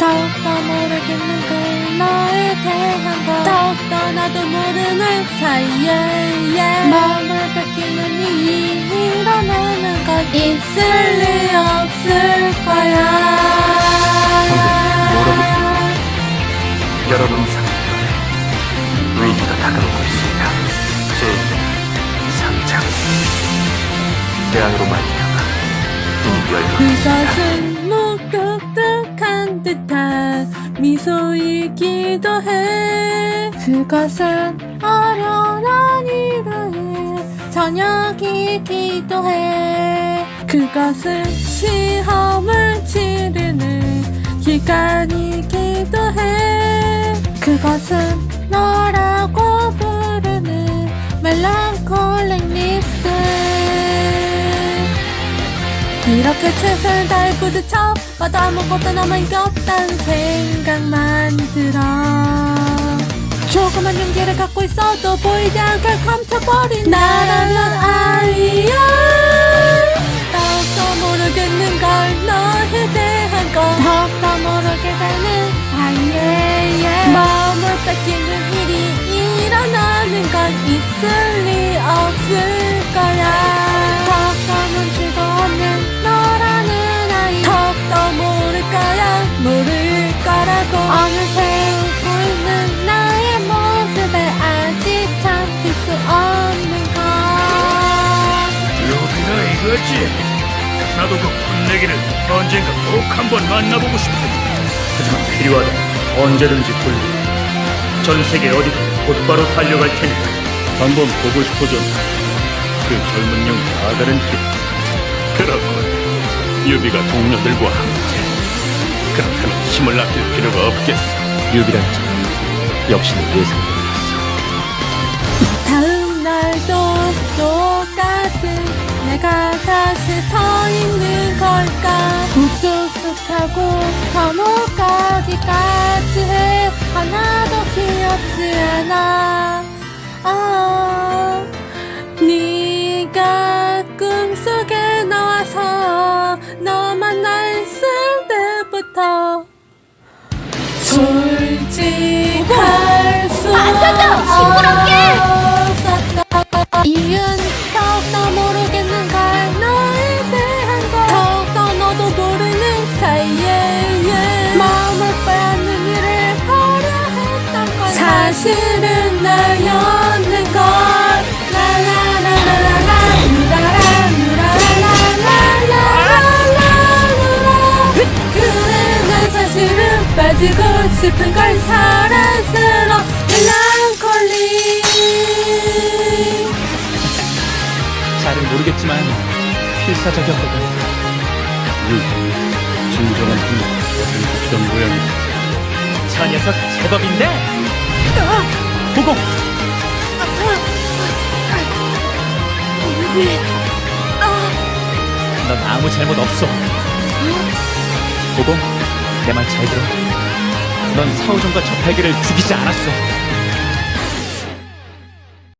더욱더 모르겠는 걸 너에 대한 걸 더욱더 나도 모르는 사이에 마음을 뺏기는 이 일어나는 것 있을 리 없을 거야. 여러분 상태에 위기가 다가오고 있습니다. 제 3장. 재앙으로 말미암아 이미 그것은 무뚝뚝한 듯한 미소이 기도 해. 그것은 어련한 일을 저녁이 기도 해. 그것은 시험을 치르는 기간이 기도 해. 그것은 너라 이렇게 최선을 다해 부딪혀 봐도 아무것도 남은 게 없단 생각만 들어. 조그만 용기를 갖고 있어도 보이지 않게 감춰버린 나라는 아이야. 더욱더 모르겠는 걸 너에 대한 걸 더욱더 모르게 되는 사이에 이거지. 나도 그 풋내기를 언젠가 꼭 한번 만나보고 싶다. 하지만 필요하다. 언제든지 불러. 전 세계 어디든 곧바로 달려갈 테니까. 한번 보고 싶어졌나. 그 젊은 영 다다른 길. 그렇군. 유비가 동료들과 함께. 그렇다면 힘을 아낄 필요가 없겠어. 유비란 자 역시나 예상대로였어. 다음 날도 똑같은 내가 욱뚝뚝하고 감옥가기까지 해. 하나도 귀엽지 않아. 아 네가 꿈속에 나와서 너 만났을 때부터 다시는 날 여는 걸. 라라라라라라 누라라 누라라라라라라라 그래 난 사실은 빠지고 싶은 걸 사랑스러 멜랑콜리 잘은 모르겠지만 필사적이었거든 진정한 힘, 정부의 찬 녀석 제법인데 보고 넌 아무 잘못 없어. 보고 내 말 잘 들어. 넌 사오정과 저팔계를 죽이지 않았어.